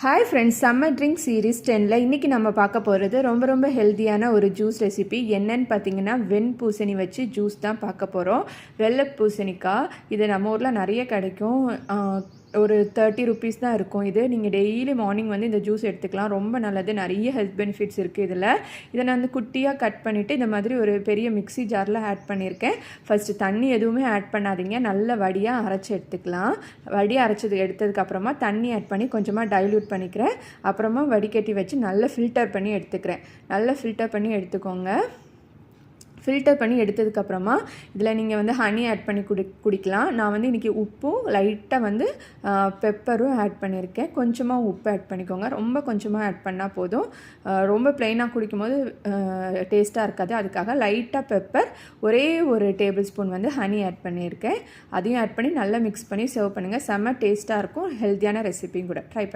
Hi friends summer drink series டெனில் இன்றைக்கி நம்ம பார்க்க போகிறது ரொம்ப ரொம்ப ஹெல்த்தியான ஒரு ஜூஸ் ரெசிபி என்னன்னு பார்த்தீங்கன்னா வெண் பூசணி வச்சு ஜூஸ் தான் பார்க்க போகிறோம் வெள்ளை பூசணிக்காய் இது நம்ம ஊரில் நிறைய கிடைக்கும். ஒரு தேர்ட்டி ருபீஸ் தான் இருக்கும் இது. நீங்கள் டெய்லி மார்னிங் வந்து இந்த ஜூஸ் எடுத்துக்கலாம். ரொம்ப நல்லது. நிறைய ஹெல்த் பெனிஃபிட்ஸ் இருக்குது இதில். இதை நான் வந்து குட்டியாக கட் பண்ணிவிட்டு இந்த மாதிரி ஒரு பெரிய மிக்ஸி ஜாரில் ஆட் பண்ணியிருக்கேன் ஃபஸ்ட்டு தண்ணி எதுவுமே ஆட் பண்ணாதீங்க. நல்ல வடியாக அரைச்சி எடுத்துக்கலாம். வடியாக அரைச்சது எடுத்ததுக்கப்புறமா தண்ணி ஆட் பண்ணி கொஞ்சமாக டைல்யூட் பண்ணிக்கிறேன். அப்புறமா வடிகட்டி வச்சு நல்லா ஃபில்டர் பண்ணி எடுத்துக்கிறேன். நல்லா ஃபில்டர் பண்ணி எடுத்துக்கோங்க. ஃபில்டர் பண்ணி எடுத்ததுக்கப்புறமா இதில் நீங்கள் வந்து ஹனி ஆட் பண்ணி குடி குடிக்கலாம். நான் வந்து இன்றைக்கி உப்பும் லைட்டாக வந்து பெப்பரும் ஆட் பண்ணியிருக்கேன். கொஞ்சமாக உப்பு ஆட் பண்ணிக்கோங்க. ரொம்ப கொஞ்சமாக ஆட் பண்ணால் போதும். ரொம்ப ப்ளைனாக குடிக்கும்போது டேஸ்ட்டாக இருக்காது. அதுக்காக லைட்டாக பெப்பர் ஒரே ஒரு டேபிள் ஸ்பூன் வந்து ஹனி ஆட் பண்ணியிருக்கேன். அதையும் ஆட் பண்ணி நல்லா மிக்ஸ் பண்ணி சர்வ் பண்ணுங்கள் செம்ம டேஸ்ட்டாக இருக்கும். ஹெல்த்தியான ரெசிபியும் கூட. ட்ரை பண்ணி.